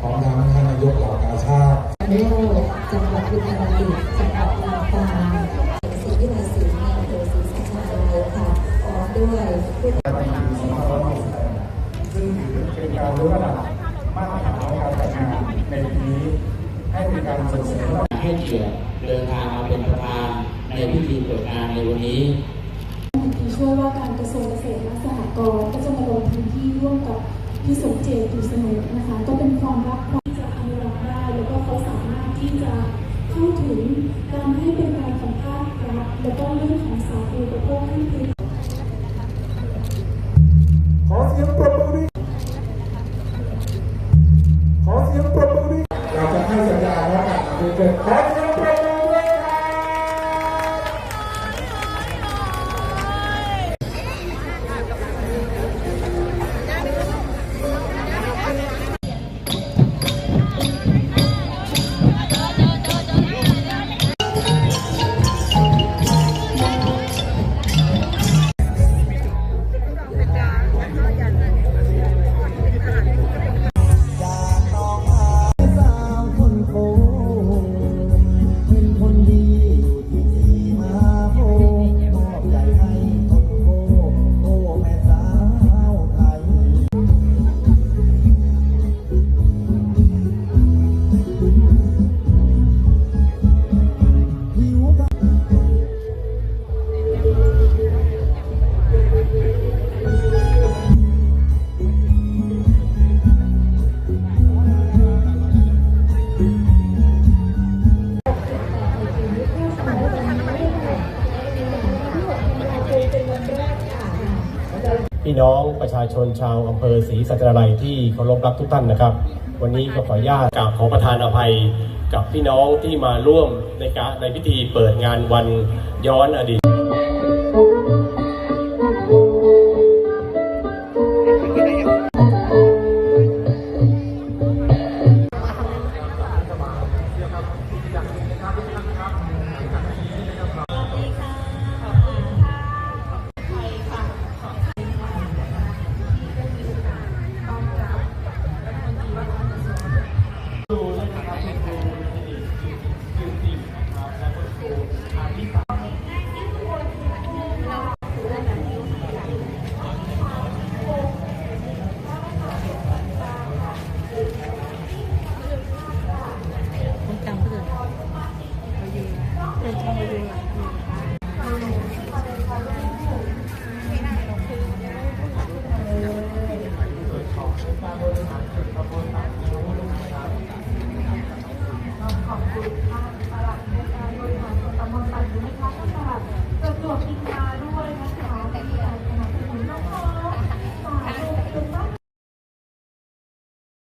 ของทางท่านนายกเหล่ากาชาติโลกจังหวัดอุตรดิตถ์จังหวัดลำปางศรีวิไลศรีในอำเภอศรีสัชนาลัยค่ะพร้อมด้วยผู้ซึ่งถือเป็นการรู้ระดับมาตรฐานขอการแต่งงานในปีนี้ให้เป็นการส่งเสริมให้เกียรติเดินทางมาเป็นประธานในพิธีเปิดงานในวันนี้ช่วยว่าการกระทรวงเกษตรและสหกรณ์ก็จะมาลงพื้นที่ร่วมกับ พี่สมเจตอยู่เสมอนะคะ ก็เป็นความรักความที่จะอนุรักษ์ได้ แล้วก็เขาสามารถที่จะเข้าถึงการให้บริการของภาครัฐแล้วก็เรื่องของสาธารณูปโภคที่พื้นขอเสียงปรบมือดิขอเสียงปรบมือดิเราจะให้สัญญาณว่าการทำเกิดขอเสียง พี่น้องประชาชนชาวอำเภอศรีสัจนาลัยที่เคารพรักทุกท่านนะครับ วันนี้ก็ขออนุญาตกราบขอประธานอภัยกับพี่น้องที่มาร่วมในการในพิธีเปิดงานวันย้อนอดีต ประจวบอีก